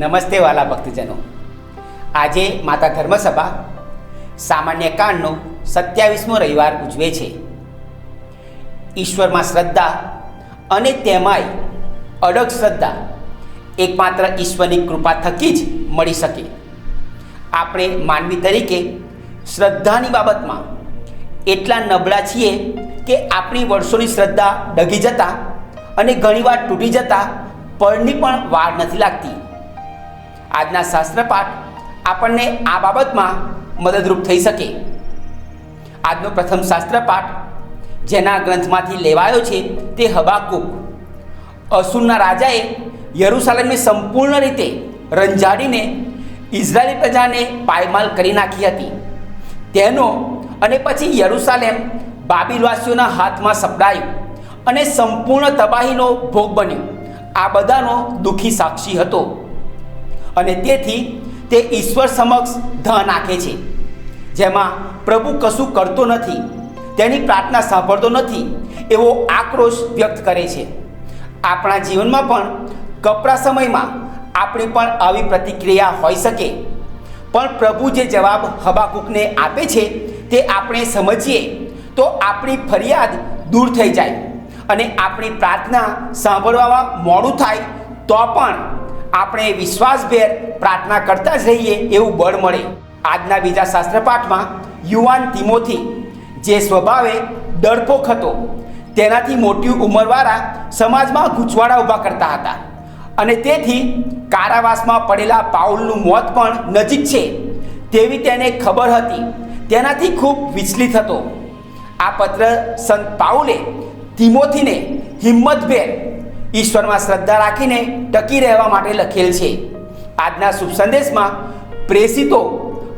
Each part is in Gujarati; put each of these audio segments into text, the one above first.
નમસ્તે વાલા ભક્તજનો. આજે માતા ધર્મસભા સામાન્ય કાંડનો સત્યાવીસમો રવિવાર ઉજવે છે. ઈશ્વરમાં શ્રદ્ધા અને તેમાંય અડગ શ્રદ્ધા એકમાત્ર ઈશ્વરની કૃપા થકી જ મળી શકે. આપણે માનવી તરીકે શ્રદ્ધાની બાબતમાં એટલા નબળા છીએ કે આપણી વર્ષોની શ્રદ્ધા ડગી જતા અને ઘણીવાર તૂટી જતા પળની પણ વાર નથી લાગતી. આજના શાસ્ત્રપાઠ આપણને આ બાબતમાં મદદરૂપ થઈ શકે. આજનો પ્રથમ શાસ્ત્રપાઠ જેના ગ્રંથમાંથી લેવાયો છે તે હબાકુક અસુરના રાજાએ યરુસાલેમને સંપૂર્ણ રીતે રંજાડીને ઇઝરાયેલી પ્રજાને પાયમાલ કરી નાખી હતી. તેનો અને પછી યરુસાલેમ બાબીલવાસીઓના હાથમાં સપડાયું અને સંપૂર્ણ તબાહીનો ભોગ બન્યો. આ બધાનો દુઃખી સાક્ષી હતો. અને તેથી તે ઈશ્વર સમક્ષ ધ નાખે છે. જેમાં પ્રભુ કશું કરતો નથી, તેની પ્રાર્થના સાંભળતો નથી, એવો આક્રોશ વ્યક્ત કરે છે. આપણા જીવનમાં પણ કપરા સમયમાં આપણી પણ આવી પ્રતિક્રિયા હોઈ શકે. પણ પ્રભુ જે જવાબ હબાકુકને આપે છે તે આપણે સમજીએ, તો આપણી ફરિયાદ દૂર થઈ જાય અને આપણી પ્રાર્થના સાંભળવામાં મોડું થાય તો પણ આપણે વિશ્વાસભેર પ્રાર્થના કરતા જ રહીએ એવું બળ મળે. આજના બીજા શાસ્ત્રપાઠમાં યુવાન તિમોથી જે સ્વભાવે ડરપોક હતો, તેનાથી મોટી ઉંમરવાળા સમાજમાં ગૂંચવાડા ઊભા કરતા હતા. અને તેથી કારાવાસમાં પડેલા પાઉલનું મોત પણ નજીક છે તેવી તેને ખબર હતી. તેનાથી ખૂબ વિચલિત હતો. આ પત્ર સંત પાઉલે તિમોથીને હિંમતભેર ઈશ્વરમાં શ્રદ્ધા રાખીને ટકી રહેવા માટે લખેલ છે. આજના શુભ સંદેશમાં પ્રેષિતો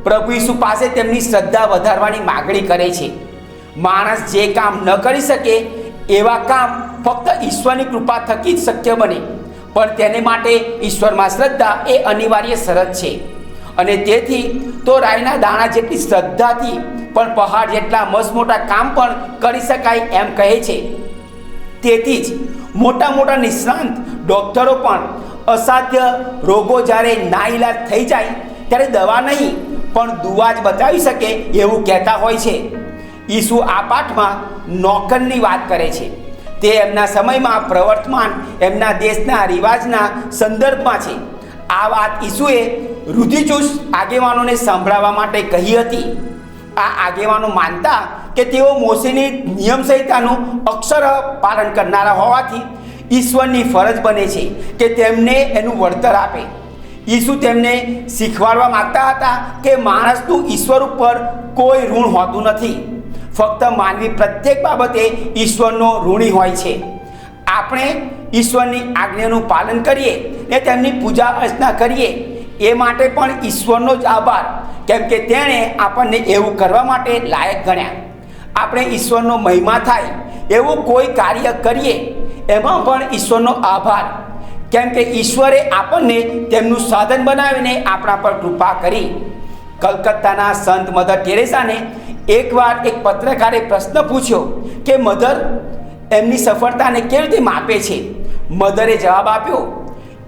પ્રભુ ઈસુ પાસે તેમની શ્રદ્ધા વધારવાની માગણી કરે છે. માણસ જે કામ ન કરી શકે એવા કામ ફક્ત ઈશ્વરની કૃપા થકી જ શક્ય બને. પણ તેને માટે ઈશ્વરમાં શ્રદ્ધા એ અનિવાર્ય શરત છે. અને તેથી તો રાયના દાણા જેટલી શ્રદ્ધાથી પણ પહાડ જેટલા મસ્ત મોટા કામ પણ કરી શકાય એમ કહે છે. તેથી જ મોટા મોટા નિષ્ણાંત, ડૉક્ટરો પણ અસાધ્ય રોગો જ્યારે નાઇલાજ થઈ જાય, ત્યારે દવા નહીં, પણ દુવા જ બચાવી શકે એવું કહેતા હોય છે. ઈસુ આ પાઠમાં નોકરની વાત કરે છે. તે એમના સમયમાં પ્રવર્તમાન, એમના દેશના રિવાજના સંદર્ભમાં છે. આ વાત ઈસુએ રૂધિચુસ્ત આગેવાનોને સંભળાવવા માટે કહી હતી. આ આગેવાનો માનતા કે તેઓ મોસીની નિયમ સંહિતાનું અક્ષર પાલન કરનારા હોવાથી ઈશ્વરની ફરજ બને છે કે તેમને એનું વળતર આપે. ઈસુ તેમને શીખવાડવા માંગતા હતા કે માણસનું ઈશ્વર ઉપર કોઈ ઋણ હોતું નથી. ફક્ત માનવી પ્રત્યેક બાબતે ઈશ્વરનો ઋણી હોય છે. આપણે ઈશ્વરની આજ્ઞાનું પાલન કરીએ ને તેમની પૂજા અર્ચના કરીએ, એ માટે પણ ઈશ્વરનો જ આભાર. કેમ કે તેણે આપણને એવું કરવા માટે લાયક ગણ્યા. આપણે ઈશ્વરનો મહિમા થાય, એવું કોઈ કાર્ય કરીએ, એમાં પણ ઈશ્વરનો આભાર. કેમ કે ઈશ્વરે આપણને તેમનું સાધન બનાવીને આપણા પર કૃપા કરી. કલકત્તાના સંત મધર ટેરેસાને એકવાર એક પત્રકારે પ્રશ્ન પૂછ્યો કે, મધર, એમની સફળતાને કેવી રીતે માપે છે? મધરે જવાબ આપ્યો,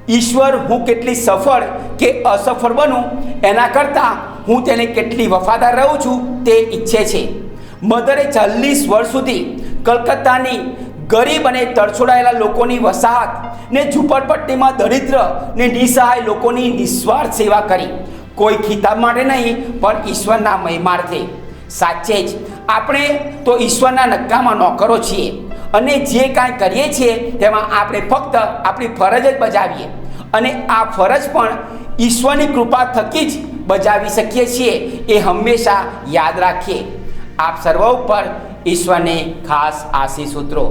ઈશ્વર, હું કેટલી સફળ કે અસફળ બનું, એના કરતાં હું તેને કેટલી વફાદાર રહું છું તે ઈચ્છે છે. મધરે ચાલીસ વર્ષ સુધી કલકત્તાની ગરીબ અને તરછોડાયેલા લોકોની વસાહત ને ઝૂંપડપટ્ટીમાં દરિદ્ર ને નિસહાય લોકોની નિસ્વાર્થ સેવા કરી. કોઈ ખિતાબ માટે નહીં, પણ ઈશ્વરના મહિમાર્થે. સાચે જ, આપણે તો ઈશ્વરના નક્કામાં નોકરો છીએ અને જે કાંઈ કરીએ છીએ, તેમાં આપણે ફક્ત આપણી ફરજ જ બજાવીએ. અને આ ફરજ પણ ઈશ્વરની કૃપા થકી જ બજાવી શકીએ છીએ, એ હંમેશા યાદ રાખીએ. આપ સર્વ ઉપર ઈશ્વરની ખાસ આશીષ સૂત્રો